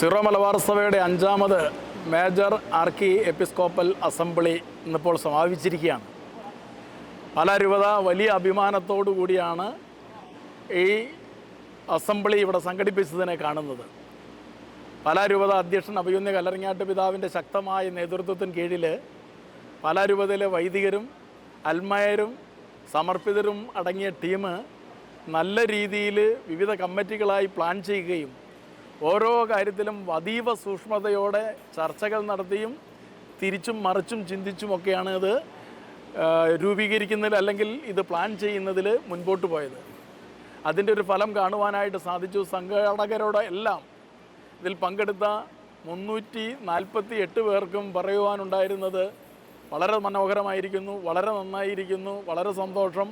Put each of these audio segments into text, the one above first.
Syro Malabar സഭയുടെ അഞ്ചാമത് major ആർക്കി episcopal assembly ഇന്നിപ്പോൾ സമാപിച്ചിരിക്കുകയാണ്. പല രൂപത വലിയ അഭിമാനത്തോടു കൂടിയാണ് ഈ അസംബ്ലി ഇവിടെ സംഘടിപ്പിച്ചതിനെ കാണുന്നത്. പല രൂപത അധ്യക്ഷൻ അഭിയുന്ന കല്ലറിങ്ങാട്ട് പിതാവിന്റെ ശക്തമായ നേതൃത്വത്തിന് കീഴിൽ പല രൂപതയിലെ വൈദികരും അൽമയരും സമർപ്പിതരും അടങ്ങിയ ടീം നല്ല രീതിയിൽ വിവിധ കമ്മിറ്റികളായി പ്ലാൻ ചെയ്യുകയും ഓരോ കാര്യത്തിലും അതീവ സൂക്ഷ്മതയോടെ ചർച്ചകൾ നടത്തിയും തിരിച്ചും മറിച്ചും ചിന്തിച്ചുമൊക്കെയാണ് ഇത് രൂപീകരിക്കുന്നതിൽ അല്ലെങ്കിൽ ഇത് പ്ലാൻ ചെയ്യുന്നതിൽ മുൻപോട്ട് പോയത്. അതിന്റെ ഒരു ഫലം കാണുവാനായിട്ട് സാധിച്ചു. സംഘാടകരോടെ എല്ലാം ഇതിൽ പങ്കെടുത്ത മുന്നൂറ്റി നാൽപ്പത്തി എട്ട് പേർക്കും പറയുവാനുണ്ടായിരുന്നത് വളരെ മനോഹരമായിരിക്കുന്നു വളരെ നന്നായിരിക്കുന്നു വളരെ സന്തോഷം.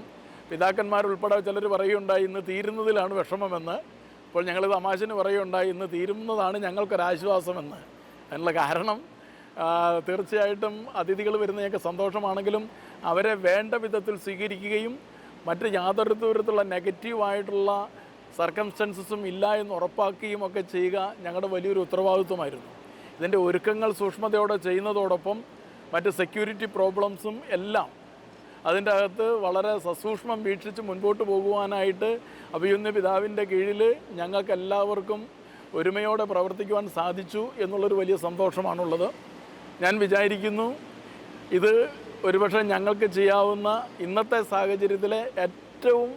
പിതാക്കന്മാരുൾപ്പെടെ ചിലർ പറയുകയുണ്ടായി ഇന്ന് തീരുന്നതിലാണ് വിഷമമെന്ന്. അപ്പോൾ ഞങ്ങൾ തമാശന് പറയുകയുണ്ടായി ഇന്ന് തീരുന്നതാണ് ഞങ്ങൾക്കൊരാശ്വാസമെന്ന്. അതിനുള്ള കാരണം തീർച്ചയായിട്ടും അതിഥികൾ വരുന്നതൊക്കെ സന്തോഷമാണെങ്കിലും അവരെ വേണ്ട വിധത്തിൽ സ്വീകരിക്കുകയും മറ്റ് യാതൊരു തരത്തിലുള്ള നെഗറ്റീവായിട്ടുള്ള സർക്കംസ്റ്റൻസസും ഇല്ല എന്ന് ഉറപ്പാക്കുകയും ഒക്കെ ചെയ്യുക ഞങ്ങളുടെ വലിയൊരു ഉത്തരവാദിത്വമായിരുന്നു. ഇതിന്റെ ഒരുക്കങ്ങൾ സൂക്ഷ്മതയോടെ ചെയ്യുന്നതോടൊപ്പം മറ്റ് സെക്യൂരിറ്റി പ്രോബ്ലംസും എല്ലാം അതിന്റെ അകത്ത് വളരെ സസൂക്ഷ്മം വീക്ഷിച്ച് മുൻപോട്ട് പോകുവാനായിട്ട് അഭിയുന്ന പിതാവിന്റെ കീഴിൽ ഞങ്ങൾക്ക് എല്ലാവർക്കും ഒരുമയോടെ പ്രവർത്തിക്കുവാൻ സാധിച്ചു എന്നുള്ളൊരു വലിയ സന്തോഷമാണുള്ളത്. ഞാൻ വിചാരിക്കുന്നു ഇത് ഒരുപക്ഷെ ഞങ്ങൾക്ക് ചെയ്യാവുന്ന ഇന്നത്തെ സാഹചര്യത്തിലെ ഏറ്റവും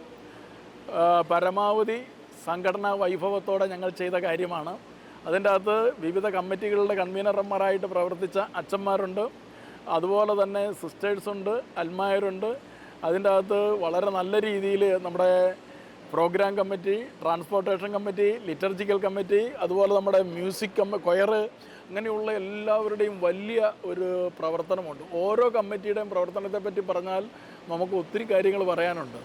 പരമാവധി സംഘടനാ വൈഭവത്തോടെ ഞങ്ങൾ ചെയ്ത കാര്യമാണ്. അതിന്റെ അകത്ത് വിവിധ കമ്മിറ്റികളുടെ കൺവീനർമാരായിട്ട് പ്രവർത്തിച്ച അച്ഛന്മാരുണ്ട്. അതുപോലെ തന്നെ സിസ്റ്റേഴ്സ് ഉണ്ട് അൽമായരുണ്ട്. അതിന്റെ അകത്ത് വളരെ നല്ല രീതിയിൽ നമ്മുടെ program committee transportation committee liturgical committee അതുപോലെ നമ്മുടെ മ്യൂസിക് കമ്മ കൊയർ അങ്ങനെയുള്ള എല്ലാവരുടെയും വലിയ ഒരു പ്രവർത്തനമുണ്ട്. ഓരോ കമ്മിറ്റിയുടെയും പ്രവർത്തനത്തെപ്പറ്റി പറഞ്ഞാൽ നമുക്ക് ഒത്തിരി കാര്യങ്ങൾ പറയാനുണ്ട്.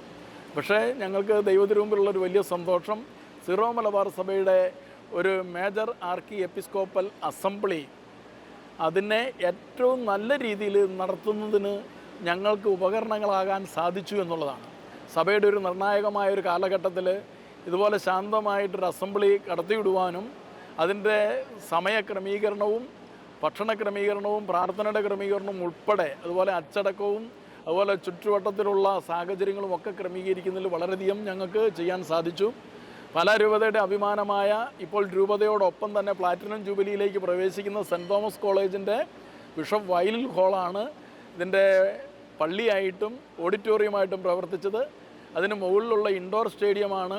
പക്ഷേ ഞങ്ങൾക്ക് ദൈവത്തിന് ഒരു വലിയ സന്തോഷം സിറോ മലബാർ സഭയുടെ ഒരു മേജർ ആർക്കി എപ്പിസ്കോപ്പൽ അസംബ്ലി അതിനെ ഏറ്റവും നല്ല രീതിയിൽ നടത്തുന്നതിന് ഞങ്ങൾക്ക് ഉപകരണങ്ങളാകാൻ സാധിച്ചു എന്നുള്ളതാണ്. സഭയുടെ ഒരു നിർണായകമായ ഒരു കാലഘട്ടത്തിൽ ഇതുപോലെ ശാന്തമായിട്ടൊരു അസംബ്ലി കടത്തിവിടുവാനും അതിന്റെ സമയക്രമീകരണവും ഭക്ഷണ ക്രമീകരണവും പ്രാർത്ഥനയുടെ ക്രമീകരണവും ഉൾപ്പെടെ അതുപോലെ അച്ചടക്കവും അതുപോലെ ചുറ്റുവട്ടത്തിലുള്ള സാഹചര്യങ്ങളും ഒക്കെ ക്രമീകരിക്കുന്നതിൽ വളരെയധികം ഞങ്ങൾക്ക് ചെയ്യാൻ സാധിച്ചു. പല രൂപതയുടെ അഭിമാനമായ ഇപ്പോൾ രൂപതയോടൊപ്പം തന്നെ പ്ലാറ്റിനം ജൂബിലിയിലേക്ക് പ്രവേശിക്കുന്ന സെന്റ് തോമസ് കോളേജിന്റെ ബിഷപ്പ് വയലിൽ ഹോളാണ് ഇതിന്റെ പള്ളിയായിട്ടും ഓഡിറ്റോറിയമായിട്ടും പ്രവർത്തിച്ചത്. അതിന് മുകളിലുള്ള ഇൻഡോർ സ്റ്റേഡിയമാണ്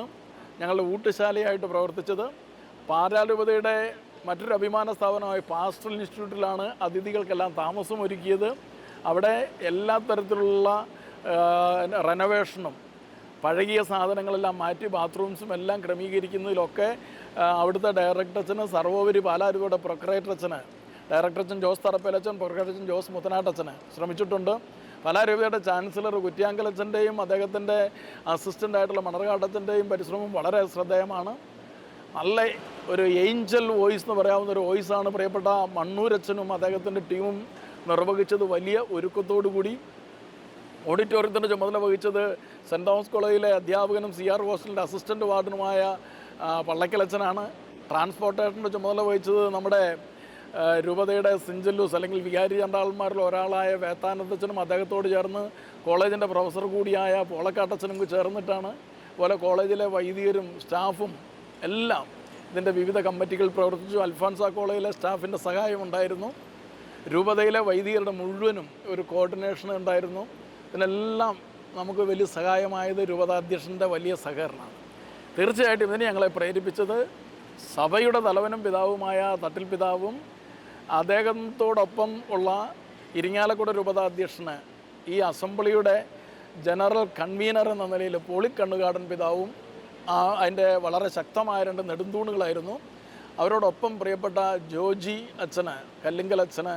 ഞങ്ങളുടെ ഊട്ടുശാലയായിട്ട് പ്രവർത്തിച്ചത്. പാലാരൂപതയുടെ മറ്റൊരു അഭിമാന സ്ഥാപനമായ പാസ്റ്റൽ ഇൻസ്റ്റിറ്റ്യൂട്ടിലാണ് അതിഥികൾക്കെല്ലാം താമസം ഒരുക്കിയത് അവിടെ എല്ലാ തരത്തിലുള്ള റെനോവേഷനും പഴകിയ സാധനങ്ങളെല്ലാം മാറ്റി ബാത്റൂംസും എല്ലാം ക്രമീകരിക്കുന്നതിലൊക്കെ അവിടുത്തെ അവിടുത്തെ അച്ഛന് സർവോപരി പാലാരൂപയുടെ ഡയറക്ടർ അച്ഛൻ ജോസ് തറപ്പേലച്ചൻ പ്രൊക്രേറ്ററച്ചൻ ജോസ് മുത്തനാട്ടച്ഛന് ശ്രമിച്ചിട്ടുണ്ട്. പാലാരൂപയുടെ ചാൻസലർ കുറ്റ്യാങ്കലച്ചന്റെയും അദ്ദേഹത്തിന്റെ അസിസ്റ്റന്റ് ആയിട്ടുള്ള പരിശ്രമം വളരെ ശ്രദ്ധേയമാണ്. നല്ല ഒരു ഏഞ്ചൽ വോയിസ് എന്ന് പറയാവുന്ന ഒരു വോയിസാണ് പ്രിയപ്പെട്ട മണ്ണൂരച്ഛനും അദ്ദേഹത്തിന്റെ ടീമും നിർവഹിച്ചത് വലിയ ഒരുക്കത്തോടു കൂടി ഓഡിറ്റോറിയത്തിന്റെ ചുമതല വഹിച്ചത് സെന്റ് തോമസ് കോളേജിലെ അധ്യാപകനും സി ആർ ഹോസ്റ്റലിന്റെ അസിസ്റ്റന്റ് വാർഡനുമായ പള്ളക്കലച്ചനാണ്. ട്രാൻസ്പോർട്ടേഷന്റെ ചുമതല വഹിച്ചത് നമ്മുടെ രൂപതയുടെ സിഞ്ചല്ലൂസ് അല്ലെങ്കിൽ വികാരി ചണ്ടാളന്മാരിൽ ഒരാളായ വേത്താനന്ദച്ചനും അദ്ദേഹത്തോട് ചേർന്ന് കോളേജിന്റെ പ്രൊഫസർ കൂടിയായ പോളക്കാട്ടച്ചനും ചേർന്നിട്ടാണ്. അതുപോലെ കോളേജിലെ വൈദികരും സ്റ്റാഫും എല്ലാം ഇതിന്റെ വിവിധ കമ്മിറ്റികൾ പ്രവർത്തിച്ചു. അൽഫാൻസ കോളേജിലെ സ്റ്റാഫിന്റെ സഹായം ഉണ്ടായിരുന്നു. രൂപതയിലെ വൈദികരുടെ മുഴുവനും ഒരു കോർഡിനേഷൻ ഉണ്ടായിരുന്നു. ഇതിനെല്ലാം നമുക്ക് വലിയ സഹായമായത് രൂപതാധ്യക്ഷന്റെ വലിയ സഹകരണമാണ്. തീർച്ചയായിട്ടും ഇതിനെ ഞങ്ങളെ പ്രേരിപ്പിച്ചത് സഭയുടെ തലവനും പിതാവുമായ തട്ടിൽ പിതാവും അദ്ദേഹത്തോടൊപ്പം ഉള്ള ഇരിങ്ങാലക്കുട രൂപതാധ്യക്ഷന് ഈ അസംബ്ലിയുടെ ജനറൽ കൺവീനർ എന്ന നിലയിൽ പോളിക്കണ്ണുകാടൻ പിതാവും അതിന്റെ വളരെ ശക്തമായ രണ്ട് നെടുന്തൂണുകളായിരുന്നു. അവരോടൊപ്പം പ്രിയപ്പെട്ട ജോജി അച്ഛന് കല്ലിങ്കൽ അച്ഛന്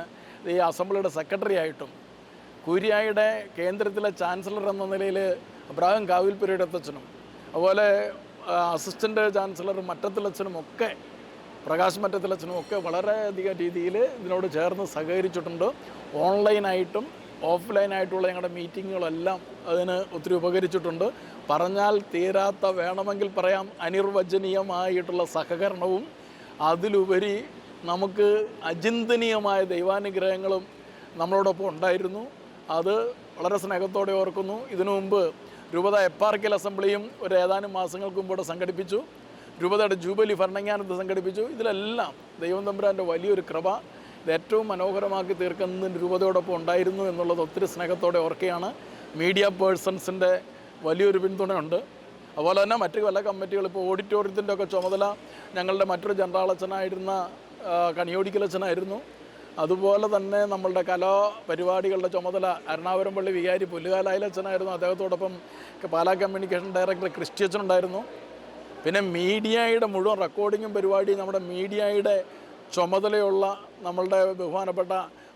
ഈ അസംബ്ലിയുടെ സെക്രട്ടറി ആയിട്ടും കുര്യായുടെ കേന്ദ്രത്തിലെ ചാൻസലർ എന്ന നിലയിൽ അബ്രാഹിം കാവിൽപുരയുടെ അച്ഛനും അതുപോലെ അസിസ്റ്റന്റ് ചാൻസലർ മറ്റത്തിലച്ഛനും ഒക്കെ പ്രകാശ് മറ്റത്തിലച്ഛനും ഒക്കെ വളരെയധികം രീതിയിൽ ഇതിനോട് ചേർന്ന് സഹകരിച്ചിട്ടുണ്ട്. ഓൺലൈനായിട്ടും ഓഫ്ലൈനായിട്ടുള്ള ഞങ്ങളുടെ മീറ്റിങ്ങുകളെല്ലാം അതിന് ഒത്തിരി ഉപകരിച്ചിട്ടുണ്ട്. പറഞ്ഞാൽ തീരാത്ത വേണമെങ്കിൽ പറയാം അനിർവചനീയമായിട്ടുള്ള സഹകരണവും അതിലുപരി നമുക്ക് അചിന്തനീയമായ ദൈവാനുഗ്രഹങ്ങളും നമ്മളോടൊപ്പം ഉണ്ടായിരുന്നു. അത് വളരെ സ്നേഹത്തോടെ ഓർക്കുന്നു. ഇതിനു മുമ്പ് രൂപത എപ്പാർക്കൽ അസംബ്ലിയും ഒരു ഏതാനും മാസങ്ങൾക്ക് മുമ്പ് ഇവിടെ സംഘടിപ്പിച്ചു. രൂപതയുടെ ജൂബലി ഭരണങ്ങാനത്ത് സംഘടിപ്പിച്ചു. ഇതിലെല്ലാം ദൈവം തമ്പുരാന്റെ വലിയൊരു കൃപ ഇത് ഏറ്റവും മനോഹരമാക്കി തീർക്കുന്നതിന് രൂപതയോടൊപ്പം ഉണ്ടായിരുന്നു എന്നുള്ളത് ഒത്തിരി സ്നേഹത്തോടെ ഓർക്കുകയാണ്. മീഡിയ പേഴ്സൺസിന്റെ വലിയൊരു പിന്തുണയുണ്ട്. അതുപോലെ തന്നെ മറ്റ് പല കമ്മിറ്റികൾ ഇപ്പോൾ ഓഡിറ്റോറിയത്തിന്റെ ഒക്കെ ചുമതല ഞങ്ങളുടെ മറ്റൊരു ജനറാളച്ചനായിരുന്ന കണിയോടിക്കലച്ചനായിരുന്നു അതുപോലെ തന്നെ നമ്മളുടെ കലാപരിപാടികളുടെ ചുമതല എറണാകുളം പള്ളി വികാരി പുല്ലുകാലായാലച്ചനായിരുന്നു അദ്ദേഹത്തോടൊപ്പം പാലാ കമ്മ്യൂണിക്കേഷൻ ഡയറക്ടർ ക്രിസ്ത്യച്ചനുണ്ടായിരുന്നു പിന്നെ മീഡിയയുടെ മുഴുവൻ റെക്കോർഡിങ്ങും പരിപാടിയും നമ്മുടെ മീഡിയയുടെ ചുമതലയുള്ള നമ്മളുടെ ബഹുമാനപ്പെട്ട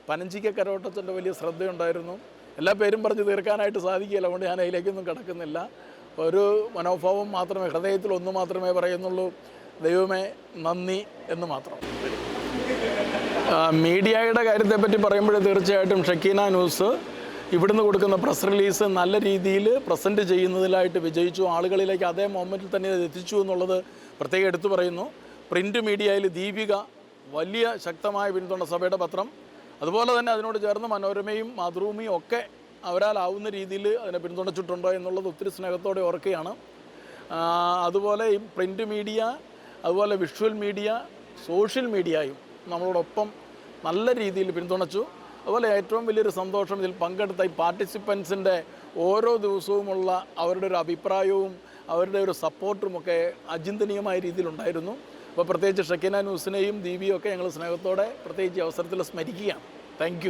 പനഞ്ചിക്ക കരോട്ടച്ചന്റെ വലിയ ശ്രദ്ധയുണ്ടായിരുന്നു. എല്ലാ പേരും പറഞ്ഞ് തീർക്കാനായിട്ട് സാധിക്കില്ല അതുകൊണ്ട് ഞാൻ അതിലേക്കൊന്നും കിടക്കുന്നില്ല. ഒരു മനോഭാവം മാത്രമേ ഹൃദയത്തിൽ ഒന്ന് മാത്രമേ പറയുന്നുള്ളൂ. ദൈവമേ നന്ദി എന്ന് മാത്രം. മീഡിയയുടെ കാര്യത്തെപ്പറ്റി പറയുമ്പോൾ തീർച്ചയായിട്ടും ഷക്കീന ന്യൂസ് ഇവിടുന്ന് കൊടുക്കുന്ന പ്രസ് റിലീസ് നല്ല രീതിയിൽ പ്രസന്റ് ചെയ്യുന്നതിലായിട്ട് വിജയിച്ചു. ആളുകളിലേക്ക് അതേ മൊമെന്റിൽ തന്നെ എത്തിച്ചു എന്നുള്ളത് പ്രത്യേകം എടുത്തു പറയുന്നു. പ്രിന്റ് മീഡിയയിൽ ദീപിക വലിയ ശക്തമായ പിന്തുണ സഭയുടെ പത്രം. അതുപോലെ തന്നെ അതിനോട് ചേർന്ന് മനോരമയും മാതൃഭൂമിയും ഒക്കെ അവരാലാവുന്ന രീതിയിൽ അതിനെ പിന്തുണച്ചിട്ടുണ്ടോ എന്നുള്ളത് ഒത്തിരി സ്നേഹത്തോടെ ഓർക്കുകയാണ്. അതുപോലെ ഈ പ്രിന്റ് മീഡിയ അതുപോലെ വിഷ്വൽ മീഡിയ സോഷ്യൽ മീഡിയയും നമ്മളോടൊപ്പം നല്ല രീതിയിൽ പിന്തുണച്ചു. അതുപോലെ ഏറ്റവും വലിയൊരു സന്തോഷം ഇതിൽ പങ്കെടുത്ത ഈ പാർട്ടിസിപ്പൻസിന്റെ ഓരോ ദിവസവുമുള്ള അവരുടെ ഒരു അഭിപ്രായവും അവരുടെ ഒരു സപ്പോർട്ടുമൊക്കെ അചിന്തനീയമായ രീതിയിലുണ്ടായിരുന്നു. അപ്പോൾ പ്രത്യേകിച്ച് ഷക്കീന ന്യൂസിനെയും ദീപിയും ഒക്കെ ഞങ്ങൾ സ്നേഹത്തോടെ പ്രത്യേകിച്ച് അവസരത്തിൽ സ്മരിക്കുകയാണ്. താങ്ക്